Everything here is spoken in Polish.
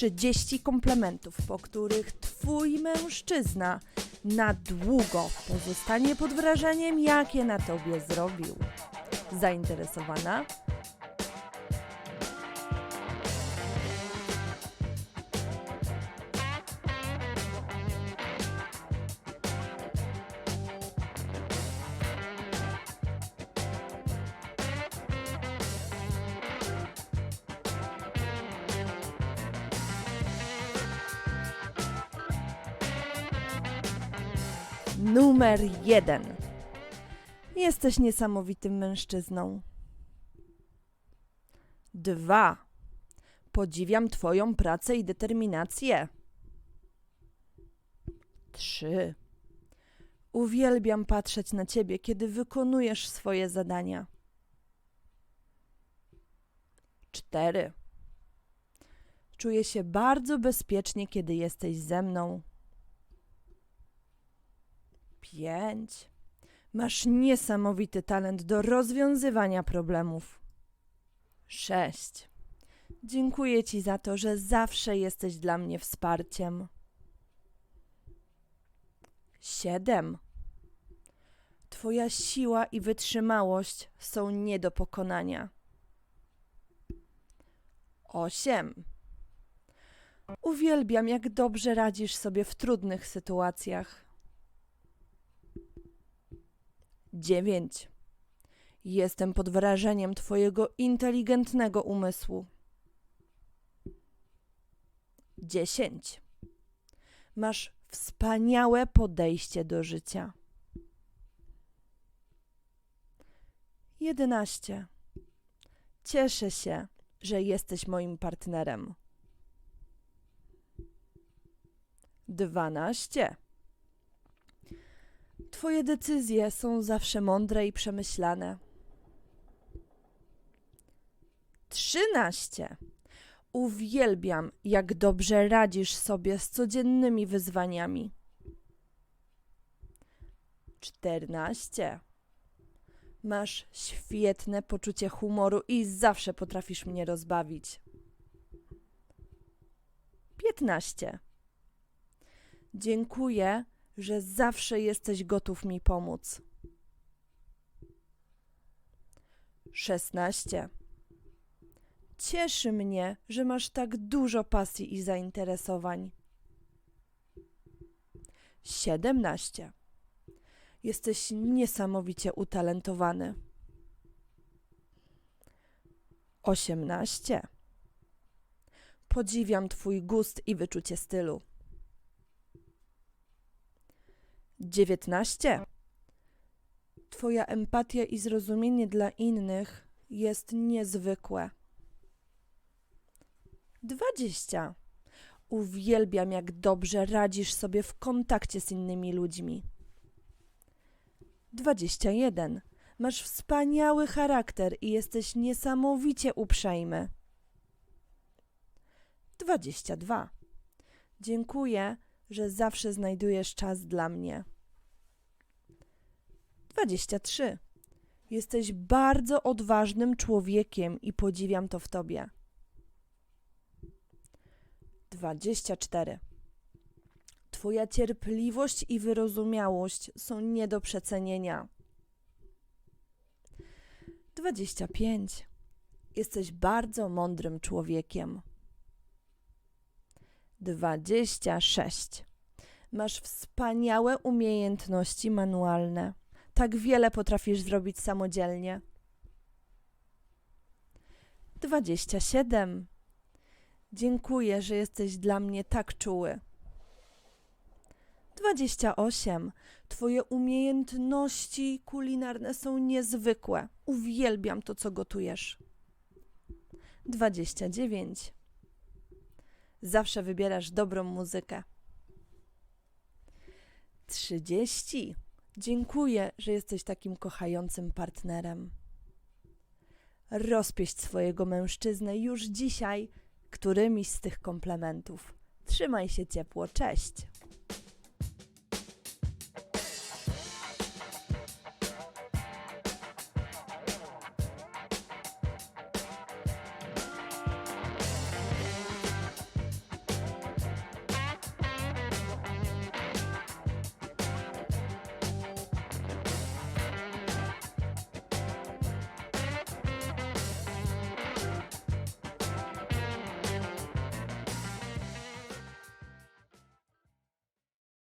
30 komplementów, po których twój mężczyzna na długo pozostanie pod wrażeniem, jakie na tobie zrobił. Zainteresowana? Numer jeden. Jesteś niesamowitym mężczyzną. Dwa. Podziwiam Twoją pracę i determinację. Trzy. Uwielbiam patrzeć na Ciebie, kiedy wykonujesz swoje zadania. Cztery. Czuję się bardzo bezpiecznie, kiedy jesteś ze mną. Pięć. Masz niesamowity talent do rozwiązywania problemów. Sześć. Dziękuję Ci za to, że zawsze jesteś dla mnie wsparciem. Siedem. Twoja siła i wytrzymałość są nie do pokonania. Osiem. Uwielbiam, jak dobrze radzisz sobie w trudnych sytuacjach. 9. Jestem pod wrażeniem Twojego inteligentnego umysłu. 10. Masz wspaniałe podejście do życia. 11. Cieszę się, że jesteś moim partnerem. 12. Twoje decyzje są zawsze mądre i przemyślane. Trzynaście. Uwielbiam, jak dobrze radzisz sobie z codziennymi wyzwaniami. Czternaście. Masz świetne poczucie humoru i zawsze potrafisz mnie rozbawić. Piętnaście. Dziękuję, że zawsze jesteś gotów mi pomóc. 16. Cieszy mnie, że masz tak dużo pasji i zainteresowań. 17. Jesteś niesamowicie utalentowany. 18. Podziwiam Twój gust i wyczucie stylu. 19. Twoja empatia i zrozumienie dla innych jest niezwykłe. 20. Uwielbiam, jak dobrze radzisz sobie w kontakcie z innymi ludźmi. 21. Masz wspaniały charakter i jesteś niesamowicie uprzejmy. 22. Dziękuję, że zawsze znajdujesz czas dla mnie. 23. Jesteś bardzo odważnym człowiekiem i podziwiam to w tobie. 24. Twoja cierpliwość i wyrozumiałość są nie do przecenienia. 25. Jesteś bardzo mądrym człowiekiem. 26. Masz wspaniałe umiejętności manualne. Tak wiele potrafisz zrobić samodzielnie. 27. Dziękuję, że jesteś dla mnie tak czuły. 28. Twoje umiejętności kulinarne są niezwykłe. Uwielbiam to, co gotujesz. 29. Zawsze wybierasz dobrą muzykę. 30. Dziękuję, że jesteś takim kochającym partnerem. Rozpieść swojego mężczyznę już dzisiaj którymiś z tych komplementów. Trzymaj się ciepło, cześć!